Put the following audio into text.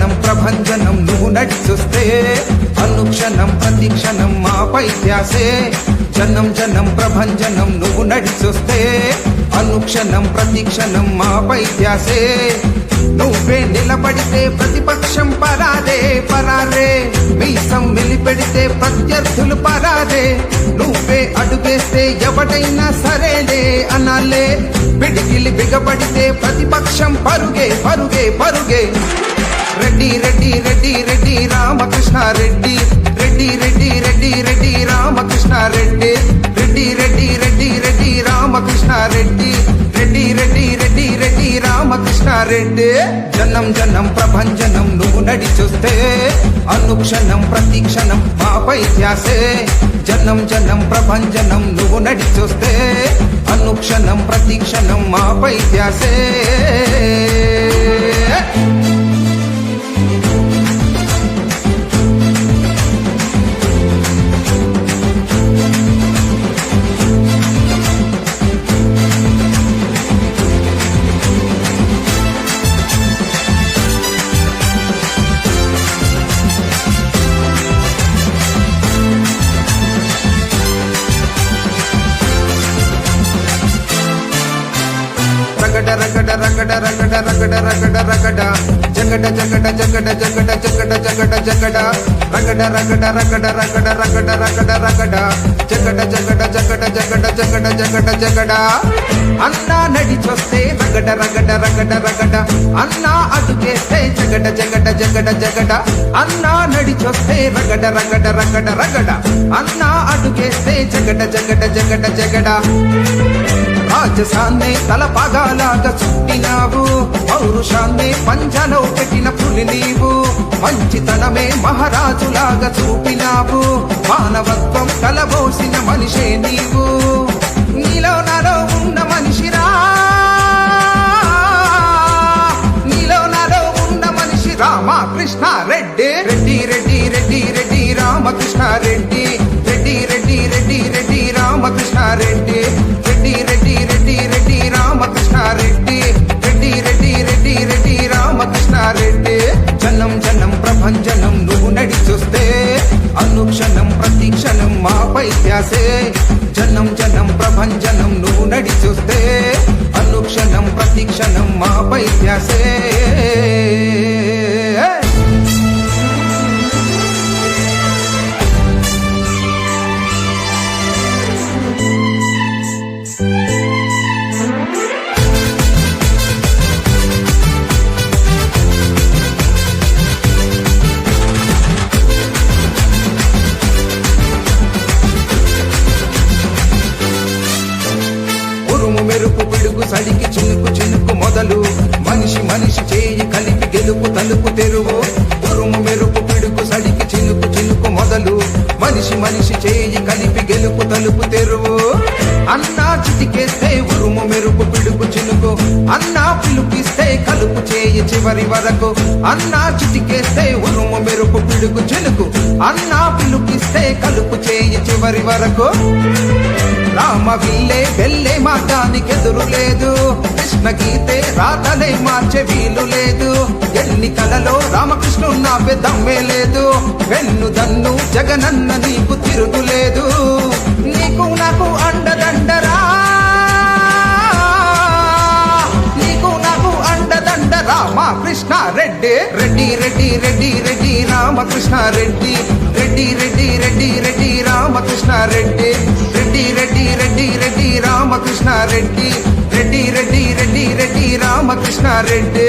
జనం ప్రభంజనం నువ్వు నడిచొస్తే అనుక్షణం ప్రతిక్షణం మాపై ధ్యాసే. జనం జనం ప్రభంజనం నువ్వు నడిచొస్తే అనుక్షణం ప్రతిక్షణం మాపై ధ్యాసే. నువ్వే నిలబడితే ప్రతిపక్షం పరాదే పరారే మీసం వెలిపెడితే ప్రత్యర్థులు పరాదే. నువ్వే అడుగేస్తే ఎవడైనా సరేలే అనాలే. పిడికిలి బిగబడితే ప్రతిపక్షం పరుగే పరుగే పరుగే. రెడ్డి రెడ్డి రెడ్డి రామకృష్ణ రెడ్డి రెడ్డి రెడ్డి రెడ్డి రెడ్డి రామకృష్ణ రెడ్డి రెడ్డి రెడ్డి రెడ్డి రెడ్డి రామకృష్ణ రెడ్డి రెడ్డి రెడ్డి రెడ్డి రెడ్డి రామకృష్ణ రెడ్డి జనం జనం ప్రభంజనం నువ్వు నడిచొస్తే అనుక్షణం ప్రతిక్షణం మాపై ధ్యాసే జనం జనం ప్రభంజనం నువ్వు నడిచొస్తే అనుక్షణం ప్రతిక్షణం మాపై ధ్యాసే రగడ రగడ రగడ రగడ రగడ రగడ రగడ జగడ జగడ జగడ జగడ జగడ జగడ జగడ రగడ రగడ రగడ రగడ రగడ రగడ రగడ జగడ జగడ జగడ జగడ జగడ జగడ జగడ అన్నా నడిచొస్తే రగడ రగడ రగడ రగడ అన్నా అడుగేస్తే జగడ జగడ జగడ జగడ అన్నా నడిచొస్తే రగడ రగడ రగడ రగడ అన్నా అడుగేస్తే జగడ జగడ జగడ జగడ రాజసాన్నే తల పగాలాగా చుట్టినావు. పౌరుషాన్నే పంజలో పెట్టిన పులి నీవు. మంచితనమే మహారాజులాగా చూపినావు. మానవత్వం కలబోసిన మనిషే నీవు. నీలో నాలో ఉన్న మనిషిరా. నీలో నాలో ఉన్న మనిషి రామకృష్ణ రెడ్డి రెడ్డి రెడ్డి రెడ్డి రెడ్డి రామకృష్ణ రెడ్డి ధ్యాసే జనం జనం ప్రభంజనం మనిషి మనిషి చేయి కలిపి గెలుపు తలుపు తెరువు. అన్నా చిటికేస్తే ఉరుము మెరుపు పిడుపు చినుకు. అన్నా పిలుపిస్తే కలుపు చేయి చివరి వరకు. అన్నా చిటికేస్తే ఉరుము మెరుపు పిడుగు చినుకు. అన్నా పిలుపిస్తే కలుపు చేయి చివరి వరకు. రామ విల్లే వెళ్ళే మార్గానికి ఎదురు లేదు. కృష్ణ గీతే రాతలే మార్చే వీలు లేదు. ఎన్నికలలో నా పెద్దమ్మే లేదు. వెన్ను దన్ను జగనన్న నీకు తిరుగులేదు నీకు నాకు అండదండరా. నీకు నాకు అండదండ రామకృష్ణ రెడ్డి. రెడ్డి రెడ్డి రెడ్డి రెడ్డి రామకృష్ణ రెడ్డి. రెడ్డి రెడ్డి రెడ్డి రెడ్డి రామకృష్ణ రెడ్డి. రామకృష్ణ రెడ్డి రెడ్డి రెడ్డి రెడ్డి రెడ్డి రామకృష్ణ రెడ్డి.